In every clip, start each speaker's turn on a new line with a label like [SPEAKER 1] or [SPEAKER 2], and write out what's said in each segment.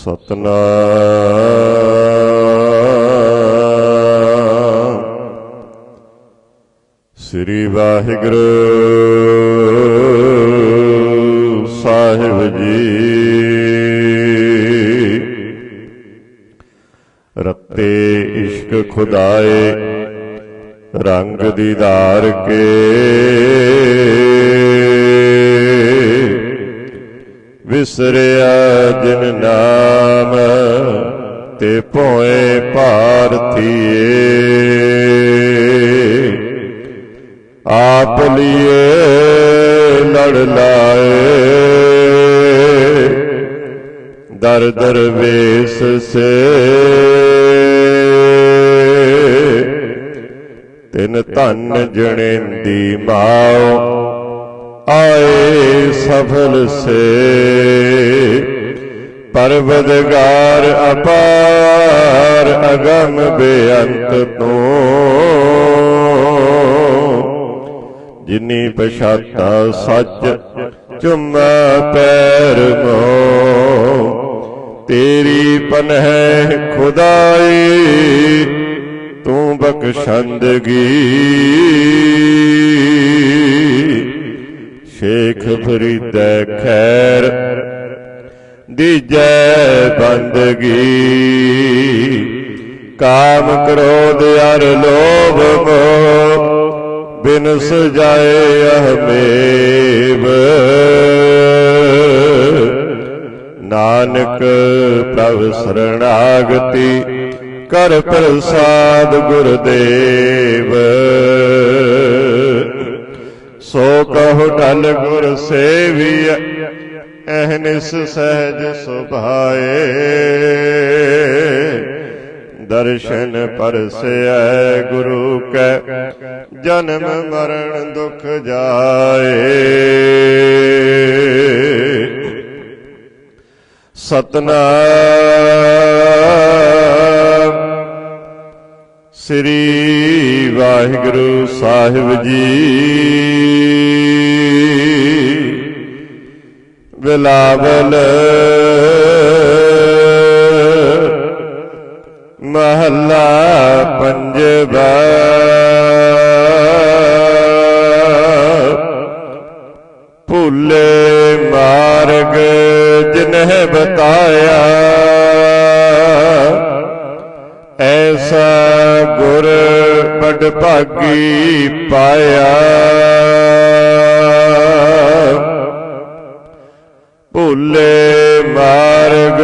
[SPEAKER 1] ਸਤਨਾਮ। ਸ੍ਰੀ ਵਾਹਿਗੁਰੂ ਸਾਹਿਬ ਜੀ। ਰੱਤੇ ਇਸ਼ਕ ਖੁਦਾਏ ਰੰਗ ਦੀਦਾਰ ਕੇ। ਵਿਸਰਿਆ ਜਿਨ ਨਾਮ ਤੇ ਭੋਏ ਭਾਰਤੀਏ ਆਪ ਲਿਏ ਲੜ ਲਾਏ। ਦਰ ਦਰ ਵੇਸ ਸੇ। ਤਿਨ ਧਨ ਜਣੇਂਦੀ ਮਾਉ ਆਏ ਸਫਲ ਸੇ। ਪਰਵਦਗਾਰ ਅਪਾਰ ਅਗਮ ਬੇਅੰਤ ਤੂੰ। ਜਿਨੀ ਪਛਾਤਾ ਸੱਚ ਚੁੰਮਾ ਪੈਰ ਮੋ। ਤੇਰੀ ਪਨਹਿ ਖੁਦਾਈ ਤੂੰ ਬਖਸ਼ੰਦਗੀ। ਸ਼ੇਖ ਫਰੀਦੈ ਖੈਰ, ਦੀਜੈ ਬੰਦਗੀ। ਕਾਮ ਕ੍ਰੋਧ ਅਰ ਲੋਭ ਮੋਹ ਬਿਨ ਸਜਾਏ ਅਹਮੇਵ। ਨਾਨਕ ਪ੍ਰਭ ਸਰਣਾਗਤੀ ਕਰ ਪ੍ਰਸਾਦ ਗੁਰਦੇਵ। ਸੋ ਕਹੁ ਢਲ ਗੁਰ ਸੇਵੀਐ ਅਹਨਿਸ ਸਹਿਜ ਸੁਭਾਏ। ਦਰਸ਼ਨ ਪਰਸੈ ਗੁਰੂ ਕੈ, ਜਨਮ ਮਰਨ ਦੁਖ ਜਾਏ। ਸਤਨਾਮ ਸ੍ਰੀ ਵਾਹਿਗੁਰੂ ਸਾਹਿਬ ਜੀ। ਬਿਲਾਵਲ ਮਹੱਲਾ ਪੰਜਵਾ। ਭੁੱਲੇ ਮਾਰਗ ਜਿਨਹਿ ਬਤਾਇਆ। ਐਸਾ ਗੁਰ ਬੜ ਭਾਗੀ ਪਾਇਆ। ਭੁੱਲੇ ਮਾਰਗ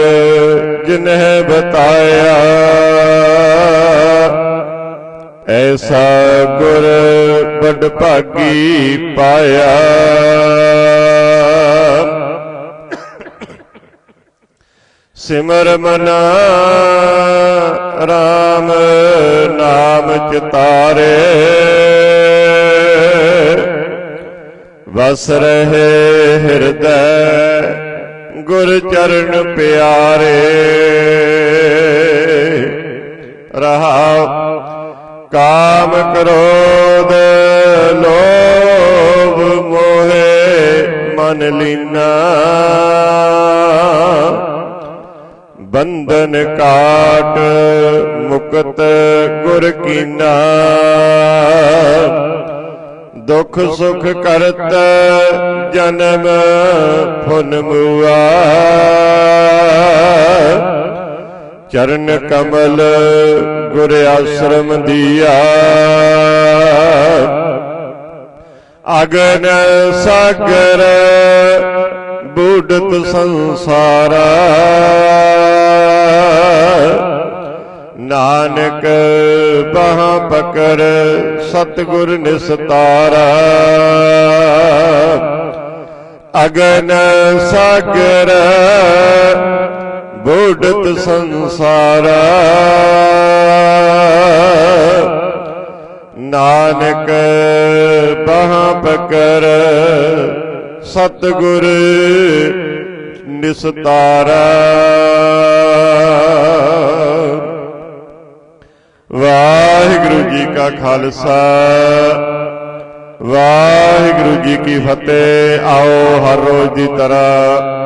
[SPEAKER 1] ਜਿਨਹਿ ਬਤਾਇਆ। ਐਸਾ ਗੁਰ ਬੜ ਭਾਗੀ ਪਾਇਆ। ਸਿਮਰ ਮਨਾ RAM ਨਾਮ ਚਿਤਾਰੇ। ਵਸ ਰਹੇ ਹਿਰਦੈ ਗੁਰ ਚਰਨ ਪਿਆਰੇ। ਰਹਾ ਕਾਮ ਕ੍ਰੋਧ ਲੋਭ ਮੋਹਿ ਮਨ ਲੀਨਾ। ਬੰਧਨ ਕਾਟ ਮੁਕਤ ਗੁਰ ਕੀਨਾ। ਦੁਖ ਸੁਖ ਕਰਤ ਜਨਮ ਫੁਨ ਮੁਆ। ਚਰਨ ਕਮਲ ਗੁਰ ਆਸ਼ਰਮ ਦੀਆ। ਅਗਨ ਸਾਗਰ ਬੂਡਤ ਸੰਸਾਰਾ। ਨਾਨਕ ਬਾਹਾਂ ਪਕੜ ਸਤਗੁਰ ਨਿਸਤਾਰਾ। ਅਗਨ ਸਾਗਰ ਬੂਡਤ ਸੰਸਾਰਾ। ਨਾਨਕ ਬਾਹਾਂ ਪਕੜ ਸਤਗੁਰ ਨਿਸਤਾਰਾ ਵਾਹਿਗੁਰੂ ਜੀ ਕਾ ਖਾਲਸਾ। ਵਾਹਿਗੁਰੂ ਜੀ ਕੀ ਫਤਿਹ। ਆਓ ਹਰ ਰੋਜ਼ ਦੀ ਤਰ੍ਹਾਂ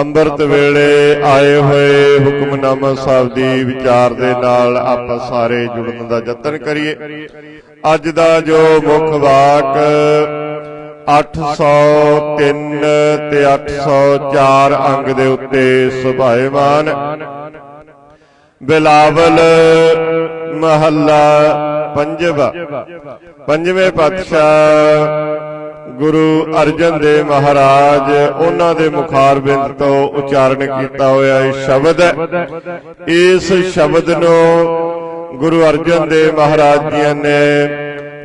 [SPEAKER 1] ਅੰਮ੍ਰਿਤ ਵੇਲੇ ਆਏ ਹੋਏ ਹੁਕਮਨਾਮਾ ਸਾਹਿਬ ਦੀ ਵਿਚਾਰ ਦੇ ਨਾਲ ਆਪਾਂ ਸਾਰੇ ਜੁੜਨ ਦਾ ਯਤਨ ਕਰੀਏ। ਅੱਜ ਦਾ ਜੋ ਮੁੱਖ ਵਾਕ 803 ਤੇ 804 ਅੰਗ ਦੇ ਉੱਤੇ ਸੁਭਾਏਮਾਨ ਬਿਲਾਵਲ ਮਹੱਲਾ ਪੰਜਵਾ। ਪੰਜਵੇਂ ਪਾਤਸ਼ਾਹ ਗੁਰੂ ਅਰਜਨ ਦੇਵ ਮਹਾਰਾਜ ਉਹਨਾਂ ਦੇ ਮੁਖਾਰਬਿੰਦ ਤੋਂ ਉਚਾਰਨ ਕੀਤਾ ਹੋਇਆ ਇਹ ਸ਼ਬਦ ਹੈ। ਇਸ ਸ਼ਬਦ ਨੂੰ ਗੁਰੂ ਅਰਜਨ ਦੇਵ ਮਹਾਰਾਜ ਜੀ ਨੇ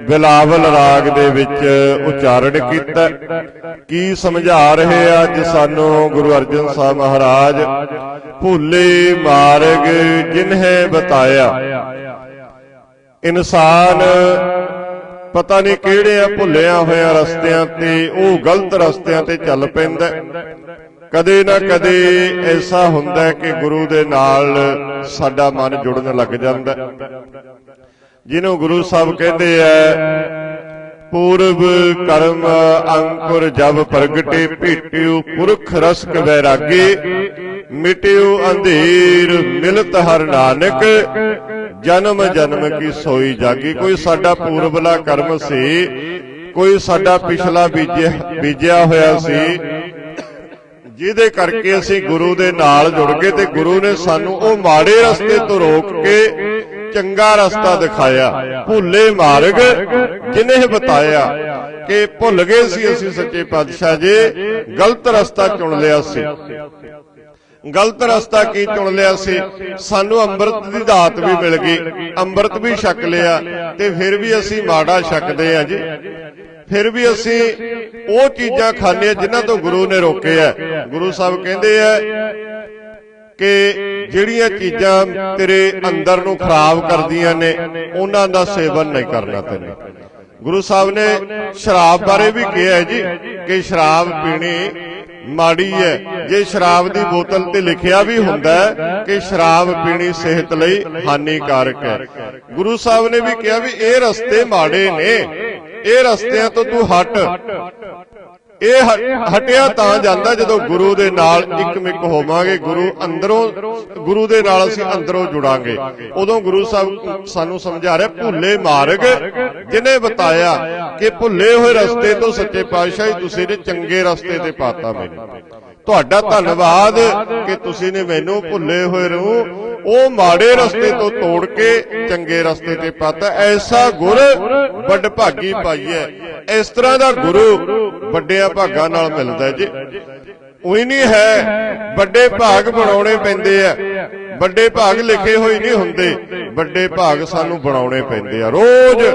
[SPEAKER 1] ਬਿਲਾਵਲ ਰਾਗ ਦੇ ਵਿੱਚ ਉਚਾਰਨ ਕੀਤਾ। ਕੀ ਸਮਝਾ ਰਹੇ ਆ ਅੱਜ ਸਾਨੂੰ ਗੁਰੂ ਅਰਜਨ ਸਾਹਿਬ ਮਹਾਰਾਜ? ਭੁੱਲੇ ਮਾਰਗ ਜਿਨਹੇ ਬਤਾਇਆ। ਇਨਸਾਨ ਪਤਾ ਨਹੀਂ ਕਿਹੜੇ ਆ ਭੁੱਲਿਆ ਹੋਇਆ ਰਸਤਿਆਂ ਤੇ, ਉਹ ਗਲਤ ਰਸਤਿਆਂ ਤੇ ਚੱਲ ਪੈਂਦਾ ਕਦੇ ਨਾ ਕਦੇ ਐਸਾ ਹੁੰਦਾ ਕਿ ਗੁਰੂ ਦੇ ਨਾਲ ਸਾਡਾ ਮਨ ਜੁੜਨ ਲੱਗ ਜਾਂਦਾ ਜਿਹਨੂੰ ਗੁਰੂ ਸਾਹਿਬ ਕਹਿੰਦੇ ਐ ਪੂਰਬ ਕਰਮ ਅੰਕੁਰ ਜਬ ਪ੍ਰਗਟੇ ਭੇਟਿਓ ਪੁਰਖ ਰਸਕ ਵੈਰਾਗੀ, ਮਿਟਿਓ ਅੰਧੇਰ ਮਿਲਤ ਹਰ ਨਾਨਕ, ਜਨਮ ਜਨਮ ਕੀ ਸੋਈ ਜਾਗੀ। ਕੋਈ ਸਾਡਾ ਪੂਰਬਲਾ ਕਰਮ ਸੀ, ਕੋਈ ਸਾਡਾ ਪਿਛਲਾ ਬੀਜਿਆ ਬੀਜਿਆ ਹੋਇਆ ਸੀ। ਜਿਹਦੇ ਕਰਕੇ ਅਸੀਂ ਗੁਰੂ ਦੇ ਨਾਲ ਜੁੜ ਗਏ ਤੇ ਗੁਰੂ ਨੇ ਸਾਨੂੰ ਉਹ ਮਾੜੇ ਰਸਤੇ ਤੋਂ ਰੋਕ ਕੇ ਚੰਗਾ ਰਸਤਾ ਦਿਖਾਇਆ। ਭੁੱਲੇ ਮਾਰਗ ਜਿਨੇ ਬਤਾਇਆ? ਕਿ ਭੁੱਲ ਗਏ ਸੀ ਅਸੀਂ ਸੱਚੇ ਪਾਤਸ਼ਾਹ ਜੀ। ਗਲਤ ਰਸਤਾ ਚੁਣ ਲਿਆ ਸੀ। ਗਲਤ ਰਸਤਾ ਕੀ ਚੁਣ ਲਿਆ ਸੀ? ਸਾਨੂੰ ਅੰਮ੍ਰਿਤ ਦੀ ਦਾਤ ਵੀ ਮਿਲ ਗਈ। ਅੰਮ੍ਰਿਤ ਵੀ ਛਕ ਲਿਆ ਤੇ ਫਿਰ ਵੀ ਅਸੀਂ ਮਾੜਾ ਛਕਦੇ ਆ ਜੀ। ਫਿਰ ਵੀ ਅਸੀਂ ਉਹ ਚੀਜ਼ਾਂ ਖਾਂਦੇ ਆ ਜਿਨ੍ਹਾਂ ਤੋਂ ਗੁਰੂ ਨੇ ਰੋਕਿਆ ਗੁਰੂ ਸਾਹਿਬ ਕਹਿੰਦੇ ਆ ਕਿ ਜਿਹੜੀਆਂ ਚੀਜ਼ਾਂ ਤੇਰੇ ਅੰਦਰ ਨੂੰ ਖਰਾਬ ਕਰਦੀਆਂ ਨੇ, ਉਹਨਾਂ ਦਾ ਸੇਵਨ ਨਹੀਂ ਕਰਨਾ ਤੈਨੂੰ। ਗੁਰੂ ਸਾਹਿਬ ਨੇ ਸ਼ਰਾਬ ਬਾਰੇ ਵੀ ਕਿਹਾ ਹੈ ਜੀ, ਕਿ ਸ਼ਰਾਬ ਪੀਣੀ ਮਾੜੀ ਹੈ। ਜੇ ਸ਼ਰਾਬ ਦੀ ਬੋਤਲ ਤੇ ਲਿਖਿਆ ਵੀ ਹੁੰਦਾ ਕਿ ਸ਼ਰਾਬ ਪੀਣੀ ਸਿਹਤ ਲਈ ਹਾਨੀਕਾਰਕ ਹੈ। ਗੁਰੂ ਸਾਹਿਬ ਨੇ ਵੀ ਕਿਹਾ ਵੀ ਇਹ ਰਸਤੇ ਮਾੜੇ ਨੇ, ਇਹ ਰਸਤਿਆਂ ਤੋਂ ਤੂੰ ਹਟ। ਇਹ ਹਟਿਆ ਤਾਂ ਜਾਂਦਾ ਜਦੋਂ ਗੁਰੂ ਦੇ ਨਾਲ ਇੱਕਮਿਕ ਹੋਵਾਂਗੇ ਗੁਰੂ ਅੰਦਰੋਂ ਗੁਰੂ ਦੇ ਨਾਲ ਅਸੀਂ ਅੰਦਰੋਂ ਜੁੜਾਂਗੇ। ਉਦੋਂ ਗੁਰੂ ਸਾਹਿਬ ਸਾਨੂੰ ਸਮਝਾ ਰਿਹਾ ਭੁੱਲੇ ਮਾਰਗ ਜਿਨੇ ਬਤਾਇਆ ਕਿ ਭੁੱਲੇ ਹੋਏ ਰਸਤੇ ਤੋਂ ਸੱਚੇ ਪਾਤਸ਼ਾਹ ਤੁਸੀਂ ਨੇ ਚੰਗੇ ਰਸਤੇ ਤੇ ਪਾਤਾ ਮੈਨੂੰ। ਤੁਹਾਡਾ ਧੰਨਵਾਦ ਕਿ ਤੁਸੀਂ ਨੇ ਮੈਨੂੰ ਭੁੱਲੇ ਹੋਏ ਨੂੰ ਉਹ ਮਾੜੇ ਰਸਤੇ ਤੋਂ ਤੋੜ ਕੇ ਚੰਗੇ ਰਸਤੇ ਤੇ ਪਾਤਾ ਐਸਾ ਗੁਰ ਵੱਡ ਭਾਗੀ ਪਾਈਐ ਇਸ ਤਰ੍ਹਾਂ ਦਾ ਗੁਰੂ ਵੱਡਿਆਂ ਭਾਗਾਂ ਨਾਲ ਮਿਲਦਾ ਜੀ। ਉਹੀ ਨਹੀਂ ਹੈ। ਵੱਡੇ ਭਾਗ ਬਣਾਉਣੇ ਪੈਂਦੇ ਆ। ਵੱਡੇ ਭਾਗ ਲਿਖੇ ਹੋਏ ਨਹੀਂ ਹੁੰਦੇ। ਵੱਡੇ ਭਾਗ ਸਾਨੂੰ ਬਣਾਉਣੇ ਪੈਂਦੇ ਆ। ਰੋਜ਼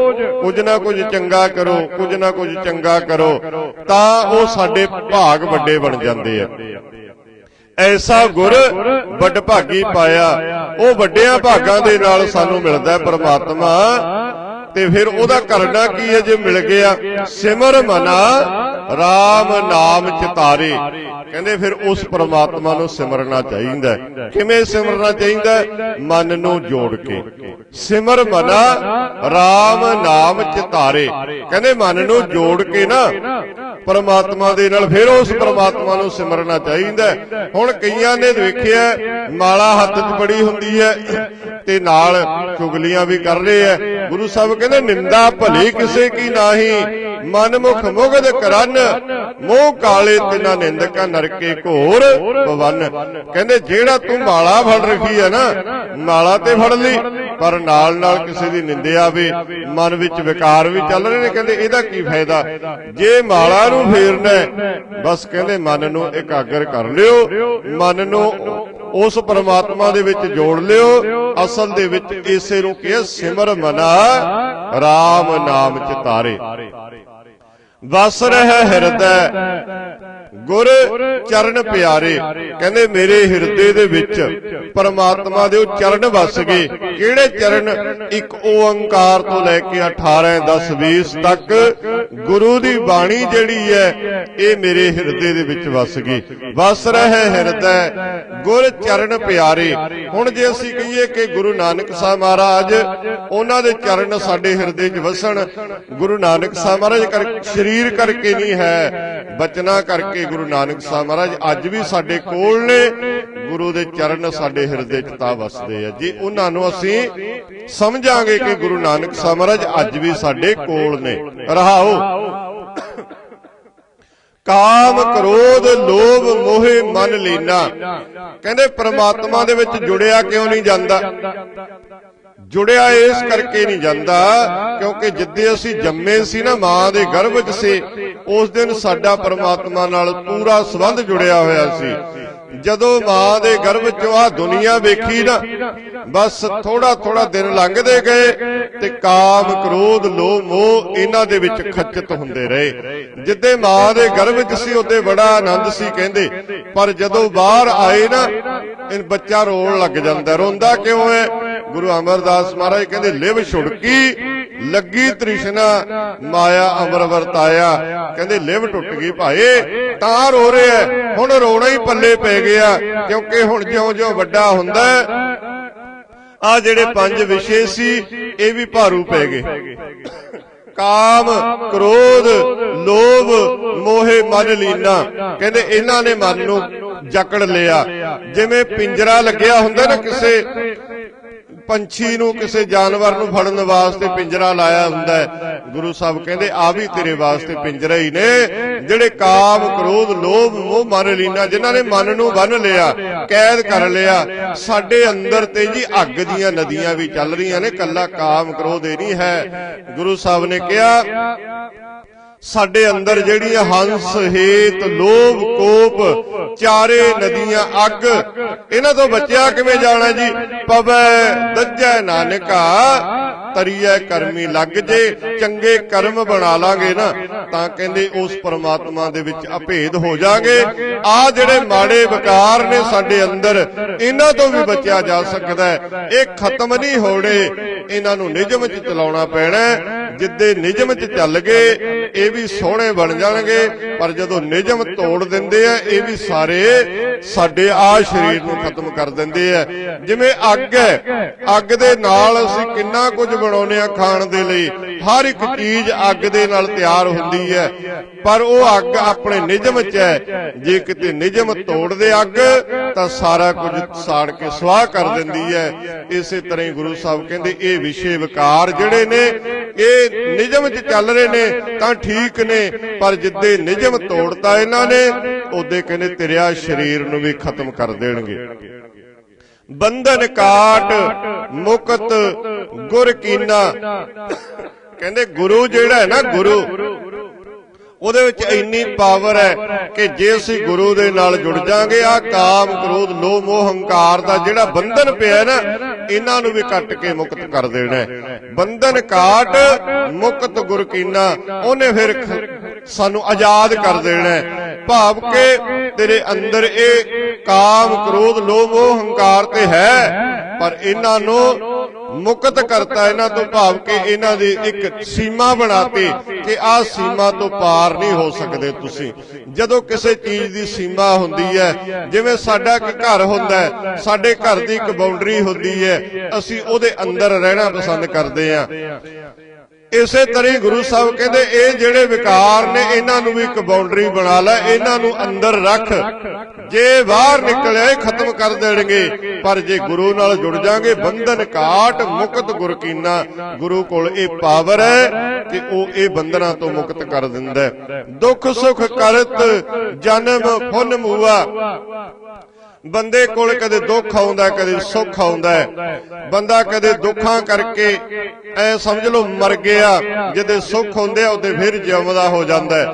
[SPEAKER 1] ਕੁਝ ਨਾ ਕੁਝ ਚੰਗਾ ਕਰੋ, ਕੁਝ ਨਾ ਕੁਝ ਚੰਗਾ ਕਰੋ, ਤਾਂ ਉਹ ਸਾਡੇ ਭਾਗ ਵੱਡੇ ਬਣ ਜਾਂਦੇ ਆ। ਐਸਾ ਗੁਰ ਵੱਡ ਭਾਗੀ ਪਾਇਆ। ਉਹ ਵੱਡਿਆਂ ਭਾਗਾਂ ਦੇ ਨਾਲ ਸਾਨੂੰ ਮਿਲਦਾ ਹੈ ਪ੍ਰਮਾਤਮਾ। ਤੇ ਫਿਰ ਉਹਦਾ ਕਰਨਾ ਕੀ ਹੈ ਜੇ ਮਿਲ ਗਿਆ? ਸਿਮਰ ਮਨਾ RAM ਨਾਮ ਚਿਤਾਰੇ ਕਹਿੰਦੇ ਫਿਰ ਉਸ ਪਰਮਾਤਮਾ ਨੂੰ ਸਿਮਰਨਾ ਚਾਹੀਦਾ ਕਿਵੇਂ ਸਿਮਰਨਾ ਚਾਹੀਦਾ ਮਨ ਨੂੰ ਜੋੜ ਕੇ। ਸਿਮਰ ਮਨਾ RAM ਨਾਮ ਚਿਤਾਰੇ ਕਹਿੰਦੇ ਮਨ ਨੂੰ ਜੋੜ ਕੇ ਨਾ ਪਰਮਾਤਮਾ ਦੇ ਨਾਲ ਫਿਰ ਉਸ ਪਰਮਾਤਮਾ ਨੂੰ ਸਿਮਰਨਾ ਚਾਹੀਦਾ ਹੁਣ ਕਈਆਂ ਨੇ ਵੇਖਿਆ ਮਾਲਾ ਹੱਥ 'ਚ ਬੜੀ ਹੁੰਦੀ ਹੈ ਤੇ ਨਾਲ ਚੁਗਲੀਆਂ ਵੀ ਕਰ ਰਹੇ ਐ ਗੁਰੂ ਸਾਹਿਬ ਕਹਿੰਦੇ, ਨਿੰਦਾ ਭਲੀ ਕਿਸੇ ਕੀ ਨਾਹੀ ਮਨ ਮੁਖ ਮੁਗਧ ਕਰਨ, ਮੋਹ ਕਾਲੇ ਤਿਨਾ ਨਿੰਦਕਾ ਨਰਕੇ ਘੋਰ ਪਵਨ ਕਹਿੰਦੇ, ਜਿਹੜਾ ਤੂੰ ਮਾਲਾ ਫੜ ਰੱਖੀ ਹੈ ਨਾ, ਮਾਲਾ ਤੇ ਫੜ ਲਈ, ਪਰ ਨਾਲ ਨਾਲ ਕਿਸੇ ਦੀ ਨਿੰਦਿਆ ਵੀ, ਮਨ ਵਿੱਚ ਵਿਕਾਰ ਵੀ ਚੱਲ ਰਹੇ ਨੇ। ਕਹਿੰਦੇ, ਇਹਦਾ ਕੀ ਫਾਇਦਾ? ਜੇ ਮਾਲਾ ਨੂੰ ਫੇਰਨਾ ਬਸ ਕਹਿੰਦੇ ਮਨ ਨੂੰ ਇਕਾਗਰ ਕਰ ਲਿਓ, ਮਨ ਨੂੰ ਉਸ ਪਰਮਾਤਮਾ ਦੇ ਵਿੱਚ ਜੋੜ ਲਿਓ, ਅਸਲ ਦੇ ਵਿੱਚ ਇਸੇ ਨੂੰ ਕਿਹਾ ਸਿਮਰ ਮਨਾ RAM ਨਾਮ ਚ ਤਾਰੇ। ਵਸ ਰਹਿ ਹਿਰਦੈ ਗੁਰ ਚਰਨ ਪਿਆਰੇ। ਕਹਿੰਦੇ ਮੇਰੇ ਹਿਰਦੇ ਦੇ ਵਿੱਚ ਪਰਮਾਤਮਾ ਦੇ ਉਹ ਚਰਨ ਵਸ ਗਏ। ਕਿਹੜੇ ਚਰਨ? ਇੱਕ ਓੰਕਾਰ ਤੋਂ ਲੈ ਕੇ 18 10 20 ਤੱਕ ਗੁਰੂ ਦੀ ਬਾਣੀ ਜਿਹੜੀ ਹੈ, ਇਹ ਮੇਰੇ ਹਿਰਦੇ ਦੇ ਵਿੱਚ ਵਸ ਗਈ। ਵਸ ਰਹੇ ਹਿਰਦੈ, ਗੁਰ ਚਰਨ ਪਿਆਰੇ। ਹੁਣ ਜੇ ਅਸੀਂ ਕਹੀਏ ਕਿ ਗੁਰੂ ਨਾਨਕ ਸਾਹਿਬ ਮਹਾਰਾਜ ਉਹਨਾਂ ਦੇ ਚਰਨ ਸਾਡੇ ਹਿਰਦੇ 'ਚ ਵਸਣ, ਗੁਰੂ ਨਾਨਕ ਸਾਹਿਬ ਮਹਾਰਾਜ ਕਰ, ਸਰੀਰ ਕਰਕੇ ਨਹੀਂ ਹੈ, ਬਚਨਾ ਕਰਕੇ ਗੁਰੂ ਨਾਨਕ ਸਾਹਿਬ ਮਹਾਰਾਜ, ਅੱਜ ਵੀ ਸਾਡੇ ਕੋਲ ਨੇ। ਗੁਰੂ ਦੇ ਚਰਨ ਸਾਡੇ ਹਿਰਦੇ 'ਚ ਤਾਂ ਵਸਦੇ ਆ। ਜੇ, ਉਹਨਾਂ ਨੂੰ ਅਸੀਂ ਸਮਝਾਂਗੇ ਕਿ ਗੁਰੂ ਨਾਨਕ ਸਾਹਿਬ ਮਹਾਰਾਜ, ਅੱਜ ਵੀ ਸਾਡੇ ਕੋਲ ਨੇ। ਰਹਾਓ। ਕਾਮ ਕ੍ਰੋਧ ਲੋਭ ਮੋਹ ਮਨ ਲੀਨਾ। ਕਹਿੰਦੇ, ਪ੍ਰਮਾਤਮਾ ਦੇ ਵਿੱਚ ਜੁੜਿਆ ਕਿਉਂ ਨਹੀਂ ਜਾਂਦਾ? ਜੁੜਿਆ ਇਸ ਕਰਕੇ ਨਹੀਂ ਜਾਂਦਾ ਕਿਉਂਕਿ ਜਿੱਦੇ ਅਸੀਂ ਜੰਮੇ ਸੀ ਨਾ ਮਾਂ ਦੇ ਗਰਭ 'ਚ ਸੀ ਉਸ ਦਿਨ ਸਾਡਾ ਪ੍ਰਮਾਤਮਾ ਨਾਲ ਪੂਰਾ ਸੰਬੰਧ ਜੁੜਿਆ ਹੋਇਆ ਸੀ। ਜਦੋਂ ਮਾਂ ਦੇ ਗਰਭ 'ਚੋਂ ਆ ਦੁਨੀਆ ਵੇਖੀ ਨਾ ਬਸ ਥੋੜਾ ਥੋੜਾ ਦਿਨ ਲੰਘਦੇ ਗਏ ਤੇ ਕਾਮ ਕ੍ਰੋਧ ਲੋਭ ਮੋਹ ਇਹਨਾਂ ਦੇ ਵਿੱਚ ਖੱਚਤ ਹੁੰਦੇ ਰਹੇ। ਜਿੱਦੇ ਮਾਂ ਦੇ ਗਰਭ 'ਚ ਸੀ ਉੱਤੇ ਬੜਾ ਆਨੰਦ ਸੀ ਕਹਿੰਦੇ। ਪਰ ਜਦੋਂ ਬਾਹਰ ਆਏ ਨਾ ਇਹ ਬੱਚਾ ਰੋਣ ਲੱਗ ਜਾਂਦਾ ਰੋਂਦਾ ਕਿਉਂ ਹੈ ਗੁਰੂ ਅਮਰਦਾਸ ਮਹਾਰਾਜ ਕਹਿੰਦੇ, ਲਿਵ ਛੁੜਕੀ ਲੱਗੀ ਤ੍ਰਿਸ਼ਨਾ, ਮਾਇਆ ਅਮਰ ਵਰਤਾਇਆ ਕਹਿੰਦੇ, ਲਿਵ ਟੁੱਟ ਗਈ ਭਾਏ ਤਾਂ ਰੋ ਰਿਹਾ ਹੁਣ ਰੋਣਾ ਹੀ ਪੱਲੇ ਪੈ ਗਿਆ, ਕਿਉਂਕਿ ਹੁਣ ਜਿਉਂ-ਜਿਉਂ ਵੱਡਾ ਹੁੰਦਾ ਆ ਜਿਹੜੇ ਪੰਜ ਵਿਸ਼ੇ ਸੀ, ਇਹ ਵੀ ਭਾਰੂ ਪੈ ਗਏ। ਕਾਮ, ਕ੍ਰੋਧ, ਲੋਭ, ਮੋਹ, ਮਨ, ਲੀਨਾ। ਕਹਿੰਦੇ, ਇਹਨਾਂ ਨੇ ਮਨ ਨੂੰ ਜਕੜ ਲਿਆ। ਜਿਵੇਂ ਪਿੰਜਰਾ ਲੱਗਿਆ ਹੁੰਦਾ ਨਾ ਕਿਸੇ ਪੰਛੀ ਨੂੰ ਕਿਸੇ ਜਾਨਵਰ ਨੂੰ ਫੜਨ ਵਾਸਤੇ ਪਿੰਜਰਾ ਲਾਇਆ ਹੁੰਦਾ ਹੈ। ਗੁਰੂ ਸਾਹਿਬ ਕਹਿੰਦੇ, ਆ ਵੀ ਤੇਰੇ ਵਾਸਤੇ ਪਿੰਜਰਾ ਹੀ ਨੇ। ਜਿਹੜੇ ਕਾਮ ਕ੍ਰੋਧ ਲੋਭ ਮੋਹ ਮਨ ਲੀਨਾ, ਜਿਨ੍ਹਾਂ ਨੇ ਮਨ ਨੂੰ ਬੰਨ ਲਿਆ, ਕੈਦ ਕਰ ਲਿਆ, ਸਾਡੇ ਅੰਦਰ ਤੇ ਜੀ ਅੱਗ ਦੀਆਂ ਨਦੀਆਂ ਵੀ ਚੱਲ ਰਹੀਆਂ ਨੇ। ਕੱਲਾ ਕਾਮ ਕ੍ਰੋਧ ਇਹ ਨਹੀਂ ਹੈ। ਗੁਰੂ ਸਾਹਿਬ ਨੇ ਕਿਹਾ ਸਾਡੇ ਅੰਦਰ ਜਿਹੜੀਆਂ ਹੰਸ, ਹੇਤ, ਲੋਭ, ਕੋਪ, ਚਾਰੇ ਨਦੀਆਂ, ਅੱਗ, ਇਹਨਾਂ ਤੋਂ ਬਚਿਆ ਕਿਵੇਂ ਜਾਣਾ ਜੀ? ਪਵੈ, ਦੱਜੈ ਨਾਨਕਾ, ਤਰੀਐ ਕਰਮੀ ਲੱਗ ਜੇ, ਚੰਗੇ ਕਰਮ ਬਣਾ ਲਾਂਗੇ ਨਾ, ਤਾਂ ਕਹਿੰਦੇ ਉਸ ਪਰਮਾਤਮਾ ਦੇ ਵਿੱਚ ਅਭੇਦ ਹੋ ਜਾਗੇ। ਆ ਜਿਹੜੇ ਮਾੜੇ ਵਿਕਾਰ ਨੇ ਸਾਡੇ ਅੰਦਰ, ਇਹਨਾਂ ਤੋਂ ਵੀ ਬਚਿਆ ਜਾ ਸਕਦਾ ਹੈ। ਇਹ ਖਤਮ ਨਹੀਂ ਹੋਣੇ, ਇਹਨਾਂ ਨੂੰ ਨਿਯਮ 'ਚ ਚਲਾਉਣਾ ਪੈਣਾ ਹੈ। ਜਿੱਦੇ ਨਿਜਮ 'ਚ ਚੱਲ ਗਏ ਇਹ ਵੀ ਸੋਹਣੇ ਬਣ ਜਾਣਗੇ, ਪਰ ਜਦੋਂ ਨਿਜਮ ਤੋੜ ਦਿੰਦੇ ਆ, ਇਹ ਵੀ ਸਾਰੇ ਸਾਡੇ ਆ ਸਰੀਰ ਨੂੰ ਖਤਮ ਕਰ ਦਿੰਦੇ ਆ। ਜਿਵੇਂ ਅੱਗ ਹੈ, ਅੱਗ ਦੇ ਨਾਲ ਅਸੀਂ ਕਿੰਨਾ ਕੁਝ ਬਣਾਉਨੇ ਆ ਖਾਣ ਦੇ ਲਈ। ਹਰ ਇੱਕ ਚੀਜ਼ ਅੱਗ ਦੇ ਨਾਲ ਤਿਆਰ ਹੁੰਦੀ ਹੈ। ਪਰ ਉਹ ਅੱਗ ਆਪਣੇ ਨਿਜਮ 'ਚ ਹੈ। ਜੇ ਕਿਤੇ ਨਿਜਮ ਤੋੜਦੇ ਅੱਗ, ਤਾਂ ਸਾਰਾ ਕੁਝ ਸਾੜ ਕੇ ਸਵਾਹ ਕਰ ਦਿੰਦੀ ਹੈ। ਇਸੇ ਤਰ੍ਹਾਂ ਹੀ ਗੁਰੂ ਸਾਹਿਬ ਕਹਿੰਦੇ, ਇਹ ਵਿਸ਼ੇ ਵਿਕਾਰ ਜਿਹੜੇ ਨੇ, ਇਹ ਨਿਜਮ 'ਚ ਚੱਲ ਰਹੇ ਨੇ, ਤਾਂ ਠੀਕ ਨੇ, ਪਰ ਜਿੱਦੇ ਨਿਜਮ ਤੋੜਤਾ ਇਹਨਾਂ ਨੇ, ਉਹਦੇ ਕਹਿੰਦੇ ਤੇਰਿਆ ਸਰੀਰ ਨੂੰ ਵੀ ਖਤਮ ਕਰ ਦੇਣਗੇ। ਬੰਧਨ ਕਾਟ, ਮੁਕਤ, ਗੁਰ ਕੀਨਾ। ਕਹਿੰਦੇ ਗੁਰੂ ਜਿਹੜਾ ਹੈ ਨਾ, ਗੁਰੂ, ਉਹਦੇ ਵਿੱਚ ਇੰਨੀ ਪਾਵਰ ਹੈ ਕਿ ਜੇ ਅਸੀਂ ਗੁਰੂ ਦੇ ਨਾਲ ਜੁੜ ਜਾਾਂਗੇ ਆ ਕਾਮ, ਕ੍ਰੋਧ, ਲੋਭ, ਮੋਹ, ਹੰਕਾਰ ਦਾ ਜਿਹੜਾ ਬੰਧਨ ਪਿਆ ਨਾ ਇਹਨਾਂ ਨੂੰ ਵੀ ਕੱਟ ਕੇ ਮੁਕਤ ਕਰ ਦੇਣਾ ਬੰਧਨ ਕਾਟ, ਮੁਕਤ ਗੁਰ ਕੀਨਾ ਉਹਨੇ ਫਿਰ ਸਾਨੂੰ ਆਜ਼ਾਦ ਕਰ ਦੇਣਾ ਭਾਵ ਕਿ ਤੇਰੇ ਅੰਦਰ ਇਹ ਕਾਮ, ਕ੍ਰੋਧ, ਲੋਭ ਮੋਹ ਹੰਕਾਰ ਤੇ ਹੈ, ਪਰ ਇਹਨਾਂ ਨੂੰ ਮੁਕਤ ਕਰਤਾ ਇਹਨਾਂ ਤੋਂ ਭਾਵ ਕਿ ਇਹਨਾਂ ਦੀ ਇੱਕ ਸੀਮਾ ਬਣਾਤੀ ਕਿ ਆਹ ਸੀਮਾ ਤੋਂ ਪਾਰ ਨਹੀਂ ਹੋ ਸਕਦੇ ਤੁਸੀਂ। ਜਦੋਂ ਕਿਸੇ ਚੀਜ਼ ਦੀ ਸੀਮਾ ਹੁੰਦੀ ਹੈ, ਜਿਵੇਂ ਸਾਡਾ ਇੱਕ ਘਰ ਹੁੰਦਾ ਹੈ, ਸਾਡੇ ਘਰ ਦੀ ਇੱਕ ਬਾਉਂਡਰੀ ਹੁੰਦੀ ਹੈ, ਅਸੀਂ ਉਹਦੇ ਅੰਦਰ ਰਹਿਣਾ ਪਸੰਦ ਕਰਦੇ ਹਾਂ। ਇਸੇ ਤਰ੍ਹਾਂ ਹੀ ਗੁਰੂ ਸਾਹਿਬ ਕਹਿੰਦੇ, ਇਹ ਜਿਹੜੇ ਵਿਕਾਰ ਨੇ, ਇਹਨਾਂ ਨੂੰ ਵੀ ਇੱਕ ਬਾਉਂਡਰੀ ਬਣਾ ਲੈ, ਇਹਨਾਂ ਨੂੰ ਅੰਦਰ ਰੱਖ। ਜੇ ਬਾਹਰ ਨਿਕਲਿਆ ਖਤਮ ਕਰ ਦੇਣਗੇ। ਪਰ ਜੇ ਗੁਰੂ ਨਾਲ ਜੁੜ ਜਾਾਂਗੇ, ਬੰਧਨ ਕਾਟ ਮੁਕਤ ਗੁਰ ਕੀਨਾ ਗੁਰੂ ਕੋਲ ਇਹ ਪਾਵਰ ਹੈ ਕਿ ਉਹ ਇਹ ਬੰਧਨਾਂ ਤੋਂ ਮੁਕਤ ਕਰ ਦਿੰਦਾ ਦੁੱਖ ਸੁਖ ਕਰਤ ਜਨਮ ਫੁਨ ਮੂਆ। ਬੰਦੇ ਕੋਲ ਕਦੇ ਦੁੱਖ ਆਉਂਦਾ ਕਦੇ ਸੁੱਖ ਆਉਂਦਾ। ਬੰਦਾ ਕਦੇ ਦੁੱਖਾਂ ਕਰਕੇ ਐ ਸਮਝ ਲਓ ਮਰ ਗਿਆ ਜਦੇ ਸੁੱਖ ਹੁੰਦੇ ਆ ਉਹਦੇ ਫਿਰ ਜਿਉਂਦਾ ਹੋ ਜਾਂਦਾ।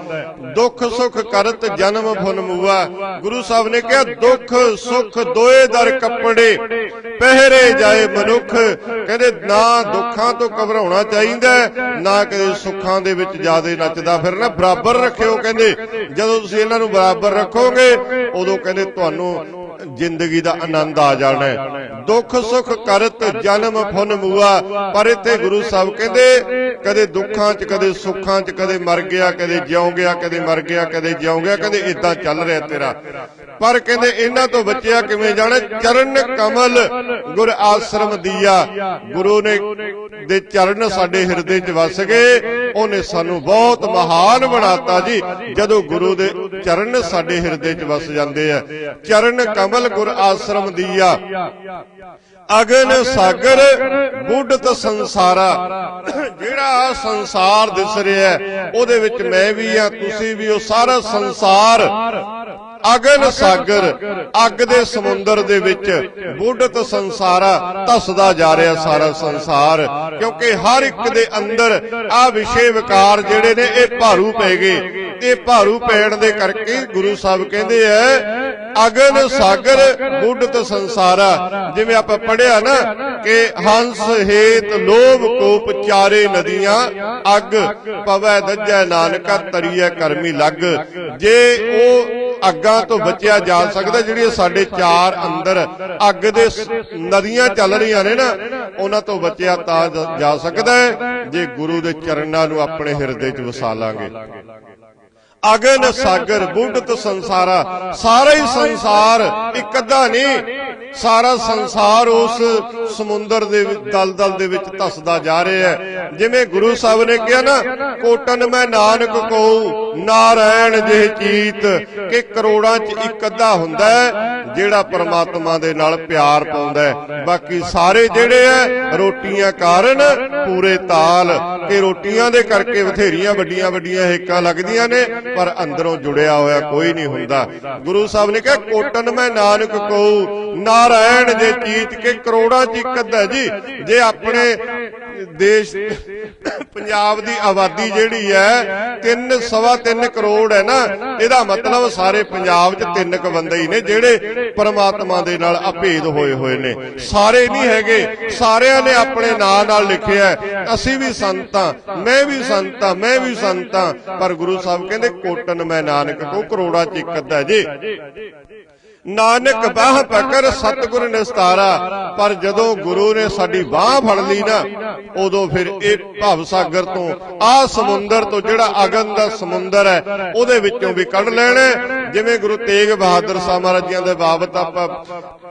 [SPEAKER 1] ਦੁੱਖ ਸੁੱਖ ਕਰਤ ਜਨਮ ਫੁਨ ਮੂਆ। ਗੁਰੂ ਸਾਹਿਬ ਨੇ ਕਿਹਾ ਦੁੱਖ ਸੁੱਖ ਦੋਏ ਦਰ ਕੱਪੜੇ। ਪਹਿਰੇ ਜਾਏ ਮਨੁੱਖ। ਕਹਿੰਦੇ ਨਾ ਦੁੱਖਾਂ ਤੋਂ ਘਬਰਾਉਣਾ ਚਾਹੀਦਾ ਨਾ ਕਦੇ ਸੁੱਖਾਂ ਦੇ ਵਿੱਚ ਜਿਆਦੇ ਨੱਚਦਾ ਫਿਰਨਾ। ਬਰਾਬਰ ਰੱਖਿਓ ਕਹਿੰਦੇ। ਜਦੋਂ ਤੁਸੀਂ ਇਹਨਾਂ ਨੂੰ ਬਰਾਬਰ ਰੱਖੋਗੇ ਉਦੋਂ ਕਹਿੰਦੇ ਤੁਹਾਨੂੰ ਜ਼ਿੰਦਗੀ ਦਾ ਆਨੰਦ ਆ ਜਾਣਾ ਦੁੱਖ ਸੁੱਖ ਕਰਤ ਜਨਮ ਫੁਨ ਮੂਆ, ਪਰ ਇੱਥੇ ਗੁਰੂ ਸਾਹਿਬ ਕਹਿੰਦੇ, ਕਦੇ ਦੁੱਖਾਂ 'ਚ, ਕਦੇ ਸੁੱਖਾਂ 'ਚ, ਕਦੇ ਮਰ ਗਿਆ, ਕਦੇ ਜਿਉਂ ਗਿਆ, ਕਦੇ ਮਰ ਗਿਆ, ਕਦੇ ਜਿਉਂ ਗਿਆ, ਕਹਿੰਦੇ ਇਦਾਂ ਚੱਲ ਰਿਹਾ ਤੇਰਾ। ਪਰ ਕਹਿੰਦੇ ਇਹਨਾਂ ਤੋਂ ਬਚਿਆ ਕਿਵੇਂ ਜਾਣਾ? ਚਰਨ ਕਮਲ ਗੁਰ ਆਸ਼ਰਮ ਦੀਆ। ਗੁਰੂ ਨੇ ਦੇ ਚਰਨ ਸਾਡੇ ਹਿਰਦੇ 'ਚ ਵਸ ਗਏ। ਉਹਨੇ ਸਾਨੂੰ ਬਹੁਤ ਮਹਾਨ ਬਣਾਤਾ ਜੀ। ਜਦੋਂ ਗੁਰੂ ਦੇ ਚਰਨ ਸਾਡੇ ਹਿਰਦੇ 'ਚ ਵਸ ਜਾਂਦੇ ਆ। ਚਰਨ ਕਮਲ ਗੁਰ ਆਸ਼ਰਮ ਦੀਆ ਅਗਨ ਸਾਗਰ ਬੁੱਢਤ ਸੰਸਾਰਾ। ਜਿਹੜਾ ਆਹ ਸੰਸਾਰ ਦਿਸ ਰਿਹਾ, ਉਹਦੇ ਵਿੱਚ ਮੈਂ ਵੀ ਆ, ਤੁਸੀਂ ਵੀ, ਉਹ ਸਾਰਾ ਸੰਸਾਰ। ਅਗਨ ਸਾਗਰ ਅੱਗ ਦੇ ਸਮੁੰਦਰ ਦੇ ਵਿੱਚ ਬੁੱਢਤ ਸੰਸਾਰਾ ਧਸਦਾ ਜਾ ਰਿਹਾ ਸਾਰਾ ਸੰਸਾਰ ਕਿਉਂਕਿ ਹਰ ਇੱਕ ਦੇ ਅੰਦਰ ਆ ਵਿਸ਼ੇ ਵਿਕਾਰ ਜਿਹੜੇ ਨੇ ਇਹ ਭਾਰੂ ਪੈ ਗਏ। ਇਹ ਭਾਰੂ ਪੈਣ ਦੇ ਕਰਕੇ ਗੁਰੂ ਸਾਹਿਬ ਕਹਿੰਦੇ ਐ ਅਗਨ ਸਾਗਰ ਬੁੱਢਤ ਸੰਸਾਰਾ। ਜਿਵੇਂ ਆਪਾਂ ਪੜਿਆ ਨਾ ਕਿ ਹੰਸ ਹੇਤ ਲੋਭ ਕੋਪ ਚਾਰੇ ਨਦੀਆਂ ਅੱਗ ਪਵੈ ਦੱਜੈ ਨਾਨਕਾ ਤਰੀਐ ਕਰਮੀ ਲੱਗ। ਜੇ ਉਹ ਅੱਗਾਂ ਤੋਂ ਬਚਿਆ ਜਾ ਸਕਦਾ, ਜਿਹੜੀਆਂ ਸਾਡੇ ਚਾਰ ਅੰਦਰ ਅੱਗ ਦੇ ਨਦੀਆਂ ਚੱਲ ਰਹੀਆਂ ਨੇ ਨਾ, ਉਹਨਾਂ ਤੋਂ ਬਚਿਆ ਤਾਂ ਜਾ ਸਕਦਾ ਹੈ, ਜੇ ਗੁਰੂ ਦੇ ਚਰਨਾਂ ਨੂੰ ਆਪਣੇ ਹਿਰਦੇ 'ਚ ਵਸਾ ਲਾਂਗੇ। ਅਗਨ ਸਾਗਰ ਬੁੱਢਤ ਸੰਸਾਰਾ। ਸਾਰਾ ਹੀ ਸੰਸਾਰ ਇੱਕ ਅੱਧਾ ਨਹੀਂ। ਸਾਰਾ ਸੰਸਾਰ ਉਸ ਸਮੁੰਦਰ ਦੇ ਦਲਦਲ ਦੇ ਵਿੱਚ ਧਸਦਾ ਜਾ ਰਿਹਾ ਹੈ। ਜਿਵੇਂ ਗੁਰੂ ਸਾਹਿਬ ਨੇ ਕਿਹਾ ਨਾ ਕੋਟਨ ਮੈਂ ਨਾਨਕ ਕੋ ਨਾਰਾਇਣ ਜਿਹ ਚੀਤ ਕਿ ਕਰੋੜਾਂ 'ਚ ਇੱਕ ਅੱਧਾ ਹੁੰਦਾ ਹੈ ਜਿਹੜਾ ਪਰਮਾਤਮਾ ਦੇ ਨਾਲ ਪਿਆਰ ਪਾਉਂਦਾ ਹੈ। ਬਾਕੀ ਸਾਰੇ ਜਿਹੜੇ ਐ ਰੋਟੀਆਂ ਕਾਰਨ ਪੂਰੇ ਤਾਲ ਕਿ ਰੋਟੀਆਂ ਦੇ ਕਰਕੇ ਬਥੇਰੀਆਂ ਵੱਡੀਆਂ ਵੱਡੀਆਂ ਹੇਕਾਂ ਲੱਗਦੀਆਂ ਨੇ। ਪਰ ਅੰਦਰੋਂ ਜੁੜਿਆ ਹੋਇਆ ਕੋਈ ਨਹੀਂ ਹੁੰਦਾ। ਗੁਰੂ ਸਾਹਿਬ ਨੇ ਕਿਹਾ, ਕੋਟਨ ਮੈਂ ਨਾਨਕ ਕੋ ਨਾਰਾਇਣ ਜੇ ਚੀਤ ਕੇ ਕਰੋੜਾਂ ਚ ਹੈ ਜੀ। ਜੇ ਆਪਣੇ ਦੇਸ਼ ਪੰਜਾਬ ਦੀ ਆਬਾਦੀ ਜਿਹੜੀ ਹੈ 3 ਸਵਾ 3 ਕਰੋੜ ਹੈ ਨਾ, ਇਹਦਾ ਮਤਲਬ ਸਾਰੇ ਪੰਜਾਬ 'ਚ ਤਿੰਨ ਕ ਬੰਦੇ ਹੀ ਨੇ ਜਿਹੜੇ ਪਰਮਾਤਮਾ ਦੇ ਨਾਲ ਅਭੇਦ ਹੋਏ ਹੋਏ ਨੇ। ਸਾਰੇ ਨਹੀਂ ਹੈਗੇ, ਸਾਰਿਆਂ ਨੇ ਆਪਣੇ ਨਾਂ ਨਾਲ ਲਿਖਿਆ ਅਸੀਂ ਵੀ ਸੰਤਾਂ, ਮੈਂ ਵੀ ਸੰਤਾਂ, ਮੈਂ ਵੀ ਸੰਤਾਂ, ਪਰ ਗੁਰੂ ਸਾਹਿਬ ਕਹਿੰਦੇ ਕੋਟਨ ਮੈਂ ਨਾਨਕ ਕੋ, ਕਰੋੜਾਂ 'ਚ ਇੱਕ ਅੱਧਾ ਜੀ। ਨਾਨਕ ਬਾਹ ਪਕੜ ਸਤਿਗੁਰ ਨਿਸਤਾਰਾ। ਪਰ ਜਦੋਂ ਗੁਰੂ ਨੇ ਸਾਡੀ ਬਾਹ ਫੜ ਲਈ ਨਾ ਉਦੋਂ ਫਿਰ ਇਹ ਭਵ ਸਾਗਰ ਤੋਂ ਆਹ ਸਮੁੰਦਰ ਤੋਂ ਜਿਹੜਾ ਅਗਨ ਦਾ ਸਮੁੰਦਰ ਹੈ ਉਹਦੇ ਵਿੱਚੋਂ ਵੀ ਕੱਢ ਲੈਣਾ। ਜਿਵੇਂ ਗੁਰੂ ਤੇਗ ਬਹਾਦਰ ਸਾਹਿਬ ਮਹਾਰਾਜਿਆਂ ਦੇ ਬਾਬਤ ਆਪਾਂ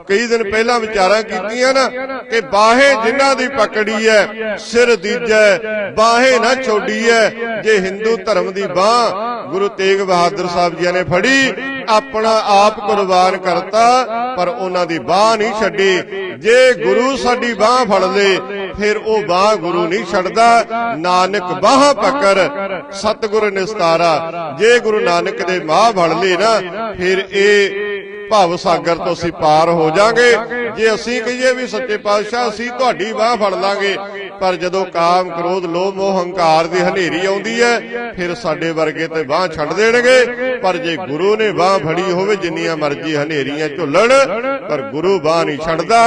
[SPEAKER 1] ਕਈ ਦਿਨ ਪਹਿਲਾਂ ਵਿਚਾਰਾਂ ਕੀਤੀਆਂ ਨਾ ਕਿ ਬਾਹੇ ਜਿਨ੍ਹਾਂ ਦੀ ਪਕੜੀ ਹੈ ਸਿਰ ਦੀਜੈ ਬਾਹੇ ਨਾ ਛੋਡੀ ਹੈ ਜੇ ਹਿੰਦੂ ਧਰਮ ਦੀ ਬਾਹ ਗੁਰੂ ਤੇਗ ਬਹਾਦਰ ਸਾਹਿਬ ਜੀ ਨੇ ਫੜੀ ਆਪਣਾ ਆਪ ਕੁਰਬਾਨ ਕਰਤਾ, ਪਰ ਉਹਨਾਂ ਦੀ ਬਾਹ ਨਹੀਂ ਛੱਡੀ। ਜੇ ਗੁਰੂ ਸਾਡੀ ਬਾਹ ਫੜ ਲੇ, ਫਿਰ ਉਹ ਬਾਹ ਗੁਰੂ ਨਹੀਂ ਛੱਡਦਾ। ਨਾਨਕ ਬਾਹ ਪਕੜ, ਸਤਿਗੁਰ ਨਿਸਤਾਰਾ। ਜੇ ਗੁਰੂ ਨਾਨਕ ਦੇ ਬਾਹ ਫੜ ਲੇ ਨਾ, ਫਿਰ ਇਹ ਭਵ ਸਾਗਰ ਤੋਂ ਅਸੀਂ ਪਾਰ ਹੋ ਜਾਾਂਗੇ। ਜੇ ਅਸੀਂ ਕਹੀਏ ਵੀ ਸੱਚੇ ਪਾਤਸ਼ਾਹ, ਅਸੀਂ ਤੁਹਾਡੀ ਬਾਹ ਫੜ ਲਾਂਗੇ ਪਰ ਜਦੋਂ ਕਾਮ ਕ੍ਰੋਧ, ਲੋਭ ਮੋਹ ਹੰਕਾਰ ਦੀ ਹਨੇਰੀ ਆਉਂਦੀ ਹੈ, ਫਿਰ ਸਾਡੇ ਵਰਗੇ ਤੇ ਬਾਹ ਛੱਡ ਦੇਣਗੇ। ਪਰ ਜੇ ਗੁਰੂ ਨੇ ਬਾਹ ਫੜੀ ਹੋਵੇ, ਜਿੰਨੀਆਂ ਮਰਜ਼ੀ ਹਨੇਰੀਆਂ ਝੁੱਲਣ, ਪਰ ਗੁਰੂ ਬਾਹ ਨਹੀਂ ਛੱਡਦਾ।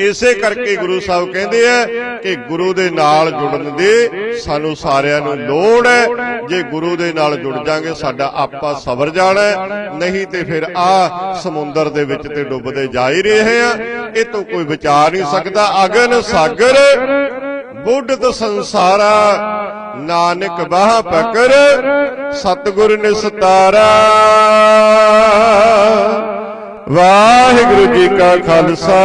[SPEAKER 1] ਇਸੇ ਕਰਕੇ ਗੁਰੂ ਸਾਹਿਬ ਕਹਿੰਦੇ ਆ ਕਿ ਗੁਰੂ ਦੇ ਨਾਲ ਜੁੜਨ ਦੀ ਸਾਨੂੰ ਸਾਰਿਆਂ ਨੂੰ ਲੋੜ ਹੈ। ਜੇ ਗੁਰੂ ਦੇ ਨਾਲ ਜੁੜ ਜਾਾਂਗੇ, ਸਾਡਾ ਆਪਾ ਸਬਰ ਜਾਣਾ ਨਹੀਂ ਤੇ ਫਿਰ ਆ ਸਮੁੰਦਰ ਦੇ ਵਿੱਚ ਤੇ ਡੁੱਬਦੇ ਜਾ ਹੀ ਰਹੇ ਆ ਇਹ ਤੋਂ ਕੋਈ ਬਚਾ ਨਹੀਂ ਸਕਦਾ। ਅਗਨ ਸਾਗਰ ਬੁੱਢਤ ਸੰਸਾਰਾ ਨਾਨਕ ਬਾਹ ਪਕੜ ਸਤਿਗੁਰ ਨਿਸਤਾਰਾ। ਵਾਹਿਗੁਰੂ ਜੀ ਕਾ ਖਾਲਸਾ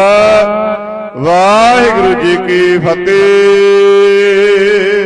[SPEAKER 1] ਵਾਹਿਗੁਰੂ ਜੀ ਕੀ ਫਤਿਹ।